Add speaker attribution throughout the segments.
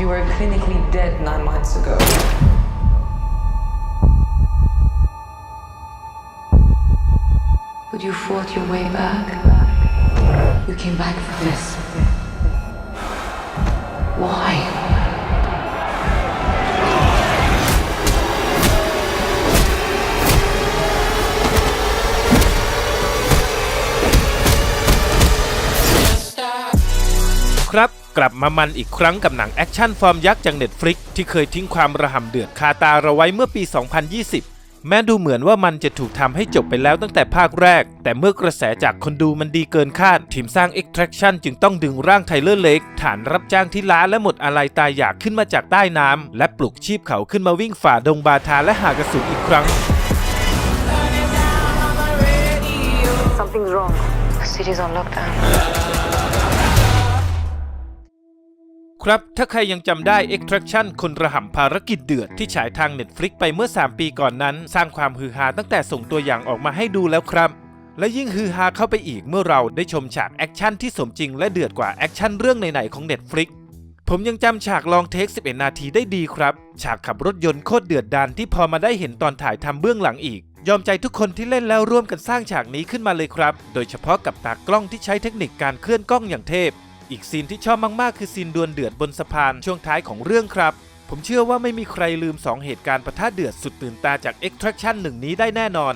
Speaker 1: You were clinically dead nine months ago. But you fought your way back. You came back for this. Why?
Speaker 2: ครับ กลับมามันอีกครั้งกับหนังแอคชั่นฟอร์มยักษ์จากเน็ตฟลิกที่เคยทิ้งความระห่ำเดือดคาตาเราไว้เมื่อปี 2020 แม้ดูเหมือนว่ามันจะถูกทำให้จบไปแล้วตั้งแต่ภาคแรก แต่เมื่อกระแสจากคนดูมันดีเกินคาด ทีมสร้าง Extraction จึงต้องดึงร่างไทเลอร์เล็กฐานรับจ้างที่ล้าและหมดอะไรตายอยากขึ้นมาจากใต้น้ำและปลุกชีพเขาขึ้นมาวิ่งฝ่าดงบาทาและหากระสุนอีกครั้ง
Speaker 1: Something's wrong. The city's on lockdown.
Speaker 2: ครับ ถ้าใครยังจำได้ Extraction คนระห่ำภารกิจเดือดที่ฉายทาง Netflix ไปเมื่อ 3 ปีก่อนนั้น สร้างความฮือฮาตั้งแต่ส่งตัวอย่างออกมาให้ดูแล้วครับ และยิ่งฮือฮาเข้าไปอีกเมื่อเราได้ชมฉากแอคชั่นที่สมจริงและเดือดกว่าแอคชั่นเรื่องไหนๆของ Netflix ผมยังจำฉากลองเทค 11 นาทีได้ดีครับ ฉากขับรถยนต์โคตรเดือดดานที่พอมาได้เห็นตอนถ่ายทำเบื้องหลังอีก ยอมใจทุกคนที่เล่นแล้วร่วมกันสร้างฉากนี้ขึ้นมาเลยครับ โดยเฉพาะกับตากล้องที่ใช้เทคนิคการเคลื่อนกล้องอย่างเทพ อีกซีนที่ชอบมากๆ คือซีนดวลเดือดบนสะพานช่วงท้ายของเรื่องครับ ผมเชื่อว่าไม่มีใครลืม 2 เหตุการณ์ประทะเดือดสุดตื่นตาจาก Extraction หนึ่งนี้ได้แน่นอน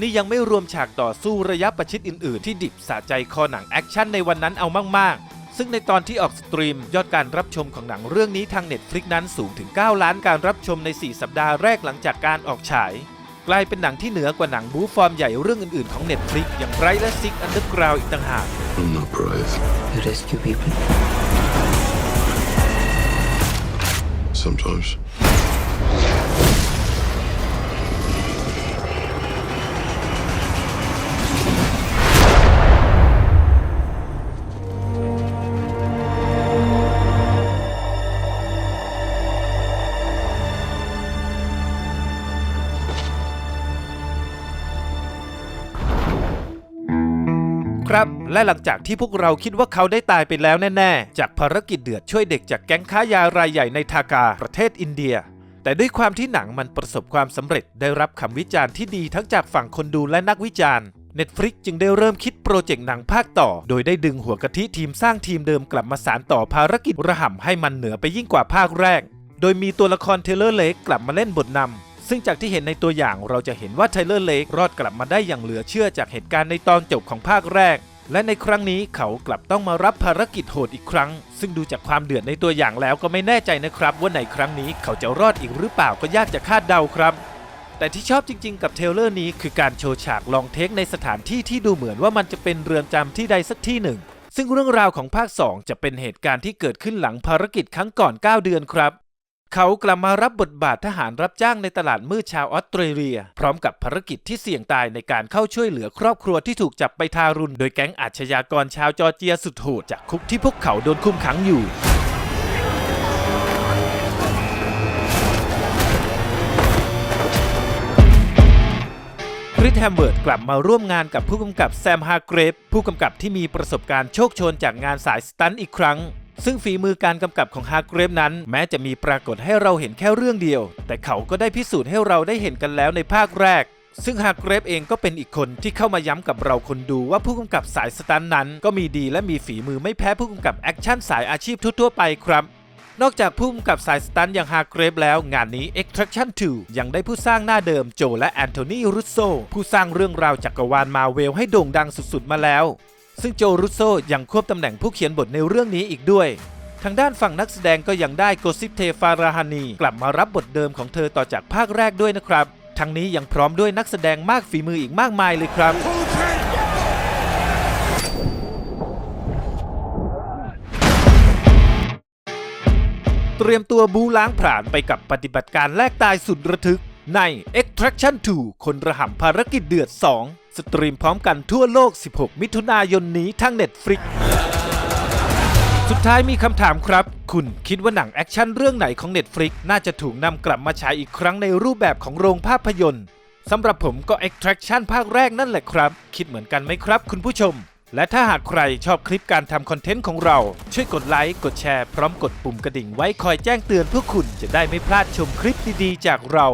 Speaker 2: นี่ยังไม่รวมฉากต่อสู้ระยะประชิดอื่น ๆ ที่ดิบสะใจคอหนังแอคชั่นในวันนั้นเอามาก ๆซึ่งในตอนที่ออกสตรีม ยอดการรับชมของหนังเรื่องนี้ทาง Netflix นั้นสูงถึง 9 ล้านการรับชมใน 4 สัปดาห์แรกหลังจากการออกฉาย กลายเป็นหนังที่เหนือกว่าหนังบู๊ฟอร์มใหญ่เรื่องอื่นๆของ Netflix อย่างไรและซิกอันเดอร์กราวอีกต่างหาก
Speaker 3: I'm not brave.
Speaker 1: You rescue people.
Speaker 3: Sometimes.
Speaker 2: ครับ และหลังจากที่พวกเราคิดว่าเขาได้ตายไปแล้วแน่ๆ จากภารกิจเดือดช่วยเด็กจากแก๊งค้ายารายใหญ่ในทากาประเทศอินเดีย แต่ด้วยความที่หนังมันประสบความสำเร็จได้รับคำวิจารณ์ที่ดีทั้งจากฝั่งคนดูและนักวิจารณ์ Netflix จึงได้เริ่มคิดโปรเจกต์หนังภาคต่อ โดยได้ดึงหัวกะทิทีมสร้างทีมเดิมกลับมาสานต่อภารกิจระห่ำให้มันเหนือไปยิ่งกว่าภาคแรก โดยมีตัวละครเทเลอร์เล็กกลับมาเล่นบทนำ ซึ่งจากที่เห็นในตัวอย่างเราจะเห็นว่าไทเลอร์เลกรอดกลับมาได้อย่างเหลือเชื่อจากเหตุการณ์ในตอนจบของภาคแรก และในครั้งนี้เขากลับต้องมารับภารกิจโหดอีกครั้ง ซึ่งดูจากความเดือดในตัวอย่างแล้วก็ไม่แน่ใจนะครับ ว่าในครั้งนี้เขาจะรอดอีกหรือเปล่าก็ยากจะคาดเดาครับแต่ที่ชอบจริงๆ กับเทเลอร์นี้คือการโชว์ฉากลองเทคในสถานที่ที่ดูเหมือนว่ามันจะเป็นเรือนจำที่ใดสักที่หนึ่ง ซึ่งเรื่องราวของภาค 2 จะเป็นเหตุการณ์ที่เกิดขึ้นหลังภารกิจครั้งก่อน 9 เดือนครับ เขากลับมารับบทบาททหารรับจ้างในตลาดมืดชาวออสเตรเลีย พร้อมกับภารกิจที่เสี่ยงตายในการเข้าช่วยเหลือครอบครัวที่ถูกจับไปทารุณ โดยแก๊งอาชญากรชาวจอร์เจียสุดโหดจากคุกที่พวกเขาโดนคุมขังอยู่คริสแฮมเบิร์ดกลับมาร่วมงานกับผู้กำกับแซมฮาร์เกรฟผู้กำกับที่มีประสบการณ์โชคโชนจากงานสายสตันอีกครั้ง ซึ่งฝีมือการกำกับของฮาร์เกรฟนั้น แม้จะมีปรากฏให้เราเห็นแค่เรื่องเดียว แต่เขาก็ได้พิสูจน์ให้เราได้เห็นกันแล้วในภาคแรก ซึ่งฮาร์เกรฟเองก็เป็นอีกคนที่เข้ามาย้ำกับเราคนดูว่าผู้กำกับสายสตันนั้น ก็มีดีและมีฝีมือไม่แพ้ผู้กำกับแอคชั่นสายอาชีพทั่วๆไปครับนอกจากผู้กำกับสายสตันอย่างฮาร์เกรฟแล้วงานนี้ Extraction 2 ยังได้ผู้สร้างหน้าเดิมโจและแอนโทนี รุสโซ ผู้สร้างเรื่องราวจักรวาลมาเวลให้โด่งดังสุดๆมาแล้ว ซึ่งโจรุสโซยังควบตำแหน่งผู้เขียนบทในเรื่องนี้อีกด้วย ทางด้านฝั่งนักแสดงก็ยังได้โกซิปเทฟาราฮานี กลับมารับบทเดิมของเธอต่อจากภาคแรกด้วยนะครับ ทั้งนี้ยังพร้อมด้วยนักแสดงมากฝีมืออีกมากมายเลยครับเตรียมตัวบูล้างผลาญไปกับปฏิบัติการแลกตายสุดระทึกใน Extraction 2 คนระห่ำภารกิจเดือด 2 สตรีมพร้อมกันทั่วโลก 16 มิถุนายนนี้ทางเ Netflix สุดท้ายมีคำถามครับ คุณคิดว่าหนังแอคชั่นเรื่องไหนของ Netflix น่าจะถูกนำกลับมาฉายอีกครั้งในรูปแบบของโรงภาพยนตร์สำหรับผมก็ Extraction ภาคแรกนั่นแหละครับ คิดเหมือนกันไหมครับคุณผู้ชม และถ้าหากใครชอบคลิปการทำคอนเทนต์ของเรา ช่วยกดไลค์ กดแชร์ พร้อมกดปุ่มกระดิ่งไว้คอยแจ้งเตือนเพื่อคุณจะได้ไม่พลาดชมคลิปดีๆ จากเรา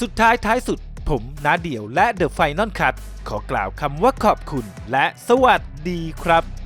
Speaker 2: สุดท้ายท้ายสุด ผมนาเดียวและเดอะไฟนอลคัทขอกล่าวคำว่าขอบคุณและสวัสดีครับ